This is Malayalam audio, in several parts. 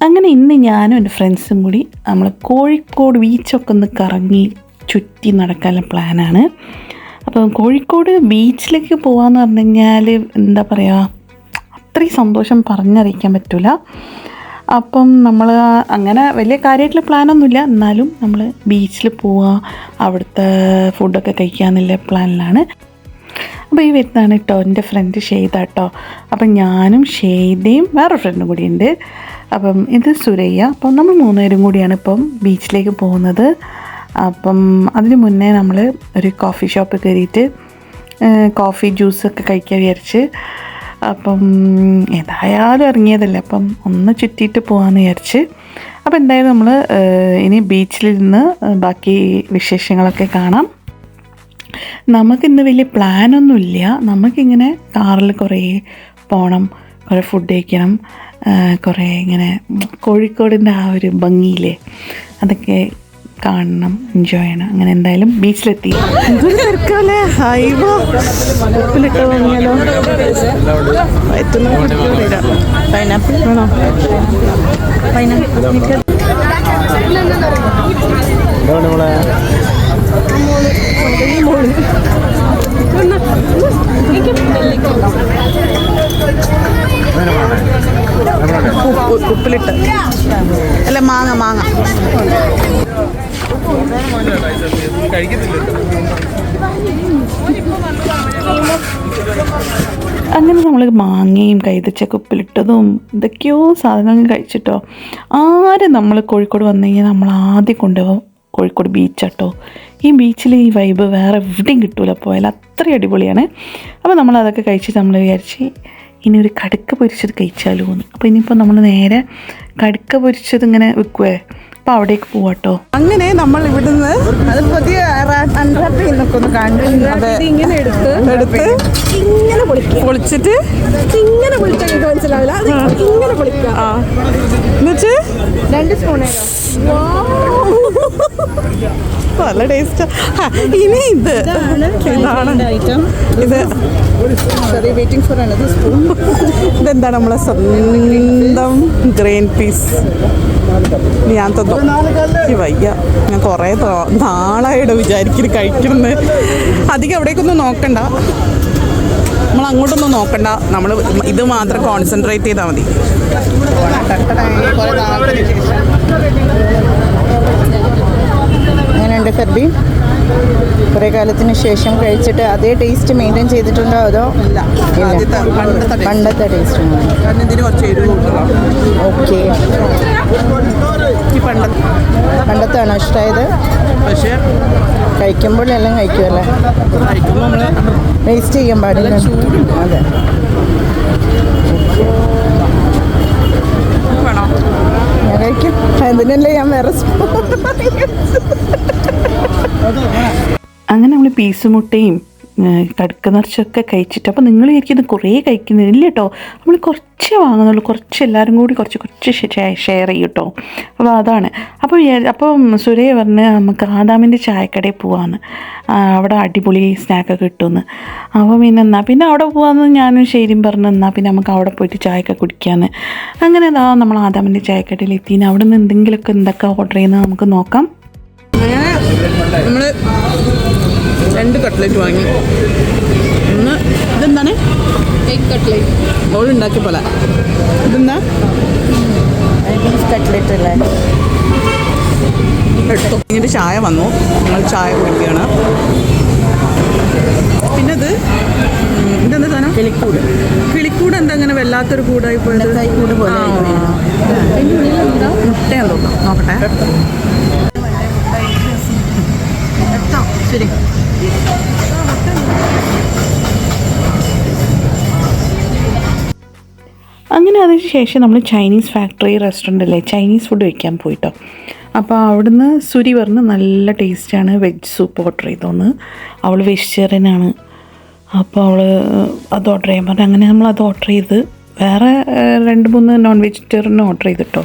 അങ്ങനെ ഇന്ന് ഞാനും എന്റെ ഫ്രണ്ട്സും കൂടി നമ്മൾ കോഴിക്കോട് ബീച്ചൊക്കെ ഒന്ന് കറങ്ങി ചുറ്റി നടക്കാനുള്ള പ്ലാനാണ് അപ്പം കോഴിക്കോട് ബീച്ചിലേക്ക് പോകാമെന്ന് പറഞ്ഞു കഴിഞ്ഞാൽ എന്താ പറയുക അത്രയും സന്തോഷം പറഞ്ഞറിയിക്കാൻ പറ്റില്ല അപ്പം നമ്മൾ അങ്ങനെ വലിയ കാര്യമായിട്ടുള്ള പ്ലാനൊന്നുമില്ല എന്നാലും നമ്മൾ ബീച്ചിൽ പോവുക അവിടുത്തെ ഫുഡൊക്കെ കഴിക്കാമെന്നുള്ള പ്ലാനിലാണ് അപ്പോൾ ഈ വരുന്നതാണ് കേട്ടോ എന്റെ ഫ്രണ്ട് ഷെയ്ത കേട്ടോ അപ്പം ഞാനും ഷെയ്ദയും വേറെ ഫ്രണ്ടും കൂടി ഉണ്ട് അപ്പം ഇത് സുരയ്യ. അപ്പം നമ്മൾ മൂന്നുപേരും കൂടിയാണ് ഇപ്പം ബീച്ചിലേക്ക് പോകുന്നത്. അപ്പം അതിന് മുന്നേ നമ്മൾ ഒരു കോഫി ഷോപ്പ് കയറിയിട്ട് കോഫി ജ്യൂസൊക്കെ കഴിക്കാൻ വിചാരിച്ച് അപ്പം ഏതായാലും ഇറങ്ങിയതല്ലേ. അപ്പം ഒന്ന് ചുറ്റിയിട്ട് പോകാമെന്ന് വിചാരിച്ച്. അപ്പം എന്തായാലും നമ്മൾ ഇനി ബീച്ചിലിരുന്ന് ബാക്കി വിശേഷങ്ങളൊക്കെ കാണാം. നമുക്കിന്ന് വലിയ പ്ലാനൊന്നുമില്ല നമുക്കിങ്ങനെ കാറിൽ കുറേ പോകണം കുറേ ഫുഡ് കഴിക്കണം കുറേ ഇങ്ങനെ കോഴിക്കോടിന്റെ ആ ഒരു ഭംഗിയില്ലേ അതൊക്കെ കാണണം എൻജോയ് ചെയ്യണം. അങ്ങനെ എന്തായാലും ബീച്ചിലെത്തി ഉപ്പിലിട്ട് വാങ്ങിയാലോ? വേണോ? പൈനാപ്പിൾ. ഉപ്പിലിട്ട് അല്ല മാങ്ങ മാങ്ങ അങ്ങനെ നമ്മൾ മാങ്ങയും കൈതച്ചൊക്കെ ഉപ്പിലിട്ടതും എന്തൊക്കെയോ സാധനങ്ങൾ കഴിച്ചിട്ടോ. ആരും നമ്മൾ കോഴിക്കോട് വന്നു കഴിഞ്ഞാൽ നമ്മൾ ആദ്യം കൊണ്ടുപോകും? കോഴിക്കോട് ബീച്ചാട്ടോ ഈ ബീച്ചിൽ ഈ വൈബ് വേറെ എവിടെയും കിട്ടൂല പോയാൽ അത്രയും അടിപൊളിയാണ്. അപ്പോൾ നമ്മൾ അതൊക്കെ കഴിച്ച് നമ്മൾ വിചാരിച്ച് ഇനി ഒരു കടുക്ക പൊരിച്ചത് കഴിച്ചാലോ എന്ന് അപ്പോൾ ഇനിയിപ്പോൾ നമ്മൾ നേരെ കടുക്ക പൊരിച്ചത് ഇങ്ങനെ വെക്കുവേ. അപ്പോൾ അവിടേക്ക് പോവാട്ടോ. അങ്ങനെ നമ്മൾ ഇവിടുന്ന് അത് പുതിയ അൺറാപ്പ് ചെയ്യുന്നൊക്കെ ഒന്ന് കണ്ടു അതെ. ഇങ്ങനെ എടുത്ത് എടുത്ത് ഇങ്ങനെ പൊളിക്കുക. പൊളിച്ചിട്ട് ഇങ്ങനെ പൊളിക്കാൻ എനിക്ക് മനസ്സിലാവില്ല. അത് ഇങ്ങനെ പൊളിക്കുക. ആ. എന്നുവെച്ച് രണ്ട് നല്ല ടേസ്റ്റ് ഇനി ഇത്. ഇതാണ് ഇത് sorry waiting for another spoon ഇതെന്താണ് നമ്മളെ സ്വന്തം ഗ്രെയിൻ പീസ് ഞാൻ തന്നു. വയ്യ. ഞാൻ കുറേ നാളായിട്ട് വിചാരിക്കുന്നു. കഴിക്കണമെന്ന് അധികം എവിടേക്കൊന്നും നോക്കണ്ട. നമ്മൾ അങ്ങോട്ടൊന്നും നോക്കണ്ട. നമ്മൾ ഇത് മാത്രം കോൺസെൻട്രേറ്റ് ചെയ്താൽ മതി. എങ്ങനെയുണ്ട് ഫെർബി കുറേ കാലത്തിന് ശേഷം കഴിച്ചിട്ട് അതേ ടേസ്റ്റ് മെയിന്റെയിൻ ചെയ്തിട്ടുണ്ടോ അതോ ഇല്ല. പണ്ടത്തെ ടേസ്റ്റ് ഓക്കെ പണ്ടത്തെ ആണോ. ഇഷ്ടമായത് പക്ഷേ കഴിക്കുമ്പോൾ എല്ലാം കഴിക്കുമല്ലേ വേസ്റ്റ് ചെയ്യാൻ പാടില്ല. അതെ. ഞാൻ കഴിക്കും. അതിനല്ലേ ഞാൻ വേറെ സ്പൂൺ അങ്ങനെ നമ്മൾ പീസ് മുട്ടയും കടുക്ക നിറച്ചൊക്കെ കഴിച്ചിട്ട് അപ്പോൾ നിങ്ങൾ ഇരിക്കുന്നത് കുറേ കഴിക്കുന്നില്ല. കേട്ടോ നമ്മൾ കുറച്ച് വാങ്ങുന്നുള്ളൂ. കുറച്ച് എല്ലാവരും കൂടി കുറച്ച് കുറച്ച് ഷെയർ ചെയ്യും കേട്ടോ അപ്പോൾ അതാണ്. അപ്പോൾ അപ്പം സുരേ പറഞ്ഞ് നമുക്ക് ആദാമിന്റെ ചായക്കടയിൽ പോവാന്ന്. അവിടെ അടിപൊളി സ്നാക്കൊക്കെ കിട്ടുമെന്ന് അപ്പോൾ പിന്നെ എന്നാൽ പിന്നെ അവിടെ പോകാമെന്ന് ഞാനും ശരിയും പറഞ്ഞു എന്നാൽ പിന്നെ നമുക്ക് അവിടെ പോയിട്ട് ചായയൊക്കെ കുടിക്കാമെന്ന് അങ്ങനെ അതാ നമ്മൾ ആദാമിന്റെ ചായക്കടയിൽ എത്തി അവിടെ നിന്ന് എന്തെങ്കിലുമൊക്കെ എന്തൊക്കെ ഓർഡർ ചെയ്യുന്നത് നമുക്ക് നോക്കാം. നമ്മൾ രണ്ട് കട്ട്ലറ്റ് വാങ്ങി. ഒന്ന് ഇതെന്താണ്? എഗ് കട്ട്ലറ്റ് ഓൾ ഉണ്ടാക്കി പോലെ. ഇതെന്താ? ബീഫ് കട്ട്ലറ്റ് അല്ലേ? എടുത്തു. ഇങ്ങനെ ചായ വന്നു. നമ്മൾ ചായ കുടിക്കുകയാണ്. പിന്നെ അത് ഇതെന്താ സാധനം? കിളിക്കൂട്. കിളിക്കൂട് എന്താ അങ്ങനെ വല്ലാത്തൊരു കൂടായി പോയത്? കൂട് പോലെ അങ്ങനെ അതിന് ശേഷം നമ്മൾ ചൈനീസ് ഫാക്ടറി റെസ്റ്റോറന്റ് അല്ലേ ചൈനീസ് ഫുഡ് വയ്ക്കാൻ പോയിട്ടോ. അപ്പോൾ അവിടുന്ന് സുരി പറഞ്ഞ് നല്ല ടേസ്റ്റാണ് വെജ് സൂപ്പ് ഓർഡർ ചെയ്തോന്ന്. അവൾ വെജിറ്റേറിയനാണ് അപ്പോൾ അവൾ അത് ഓർഡർ ചെയ്യാൻ പറഞ്ഞു. അങ്ങനെ നമ്മൾ അത് ഓർഡർ ചെയ്ത് വേറെ രണ്ട് മൂന്ന് നോൺ വെജിറ്റേറിയൻ ഓർഡർ ചെയ്തിട്ടോ.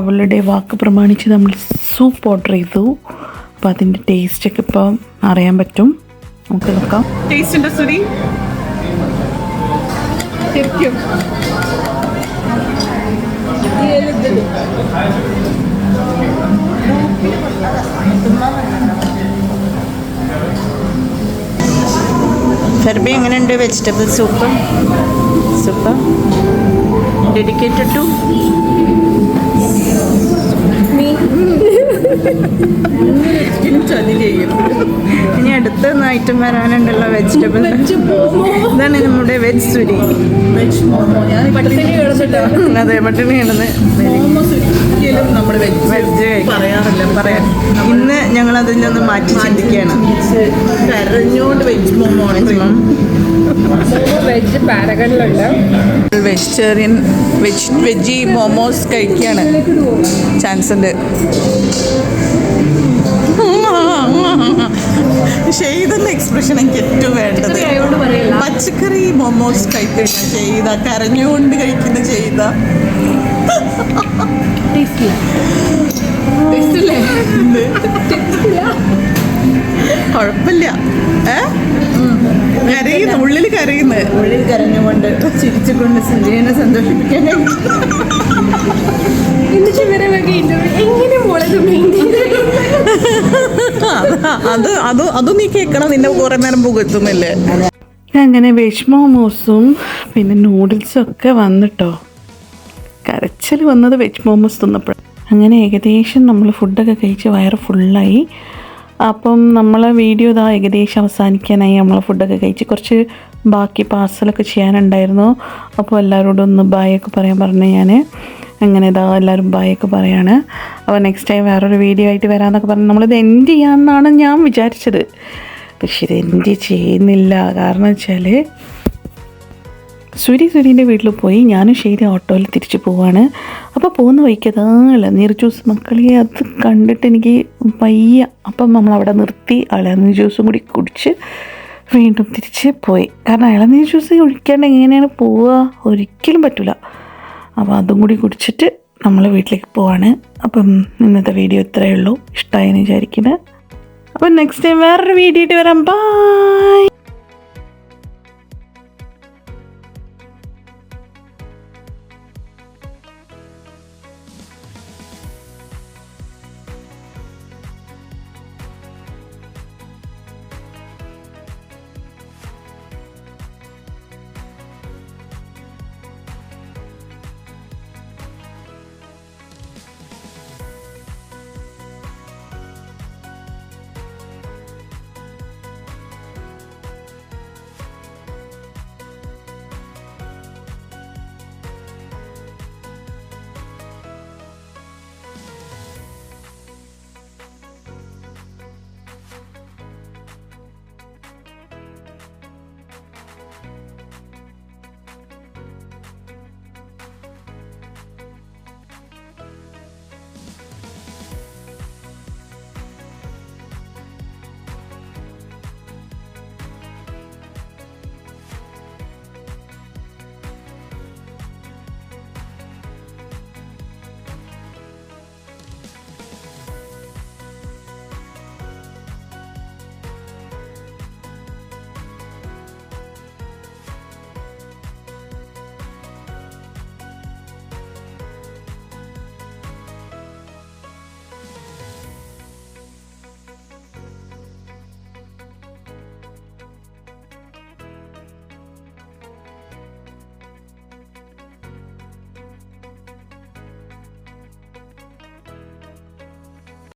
അവളുടെ വാക്ക് പ്രമാണിച്ച് നമ്മൾ സൂപ്പ് ഓർഡർ ചെയ്തു. അപ്പോൾ അതിന്റെ ടേസ്റ്റൊക്കെ ഇപ്പം അറിയാൻ പറ്റും. നമുക്ക് നോക്കാം. ടേസ്റ്റ് ഉണ്ടോ സുരി? ഫെർബി എങ്ങനെയുണ്ട് vegetable soup? Soup. Dedicated to ഇനി അടുത്ത ഐറ്റം വരാനുണ്ടല്ലോ വെജിറ്റബിൾ ഇതാണ് നമ്മുടെ വെജ് സുരി അതെ പട്ടിണി കിടന്ന്. വെജ് പറയാറില്ല പറയാൻ ഇന്ന് ഞങ്ങൾ അതിൽ നിന്ന് മാറ്റി ചിന്തിക്കുകയാണ്. കരഞ്ഞുകൊണ്ട് വെജ് മോമോ വെജ് പാരകളിലുണ്ട് വെജിറ്റേറിയൻ വെജ് വെജി മോമോസ് കഴിക്കുകയാണ് ചാൻസ് ഉണ്ട് ഷെയ്തെന്ന എക്സ്പ്രഷൻ എനിക്ക് ഏറ്റവും വേണ്ടത്. പച്ചക്കറി മോമോസ് കഴിക്കുന്ന ചെയ്ത കരഞ്ഞുകൊണ്ട് കഴിക്കുന്ന ചെയ്ത കുഴപ്പമില്ല. ഏ? കരയുന്നു ഉള്ളിൽ കരയുന്നത് ഉള്ളിൽ കരഞ്ഞുകൊണ്ട് ചിരിച്ചുകൊണ്ട് സഞ്ജയനെ സന്തോഷിപ്പിക്കാൻ. അത് അത് അതും നീ കേൾക്കണം നിന്നെ കുറെ നേരം പുകഴ്ത്തുന്നില്ലേ? അങ്ങനെ വെജ്മോമോസും പിന്നെ നൂഡിൽസും ഒക്കെ വന്നിട്ടോ. കരച്ചിൽ വന്നത് വെജ് മോമോസ് തിന്നപ്പോൾ അങ്ങനെ ഏകദേശം നമ്മൾ ഫുഡൊക്കെ കഴിച്ച് വയറ് ഫുള്ളായി അപ്പം നമ്മളെ വീഡിയോ ഇതാ ഏകദേശം അവസാനിക്കാനായി നമ്മൾ ഫുഡൊക്കെ കഴിച്ച് കുറച്ച് ബാക്കി പാർസലൊക്കെ ചെയ്യാനുണ്ടായിരുന്നു. അപ്പോൾ എല്ലാവരോടും ഒന്ന് ബായൊക്കെ പറയാൻ പറഞ്ഞു ഞാൻ അങ്ങനെ ഇതാ എല്ലാവരും ബായൊക്കെ പറയാണ്. അപ്പോൾ നെക്സ്റ്റ് ടൈം വേറൊരു വീഡിയോ ആയിട്ട് വരാമെന്നൊക്കെ പറഞ്ഞ് നമ്മളിത് എൻഡ് ചെയ്യാമെന്നാണ് ഞാൻ വിചാരിച്ചത്. പക്ഷെ ഇത് എൻഡ് ചെയ്യുന്നില്ല. കാരണം വെച്ചാൽ സുരി സുരീന്റെ വീട്ടിൽ പോയി ഞാനും ശരി ഓട്ടോയിൽ തിരിച്ചു പോവാണ്. അപ്പോൾ പോകുന്ന വഴിക്ക് അതാ നീർ ജ്യൂസ് മക്കളെ അത് കണ്ടിട്ട് എനിക്ക് വയ്യ. അപ്പം നമ്മൾ അവിടെ നിർത്തി ഇളനീർ ജ്യൂസും കൂടി കുടിച്ച് വീണ്ടും തിരിച്ച് പോയി. കാരണം ഇളനീർ ജ്യൂസ് കുടിക്കാണ്ട് എങ്ങനെയാണ് പോവുക? ഒരിക്കലും പറ്റില്ല അപ്പോൾ അതും കൂടി കുടിച്ചിട്ട് നമ്മൾ വീട്ടിലേക്ക് പോവാണ്. അപ്പം ഇന്നത്തെ വീഡിയോ ഇത്രയേ ഉള്ളൂ. ഇഷ്ടമായെന്ന് വിചാരിക്കുന്നത് അപ്പം നെക്സ്റ്റ് ടൈം വേറൊരു വീഡിയോ ആയിട്ട് വരാം. ബൈ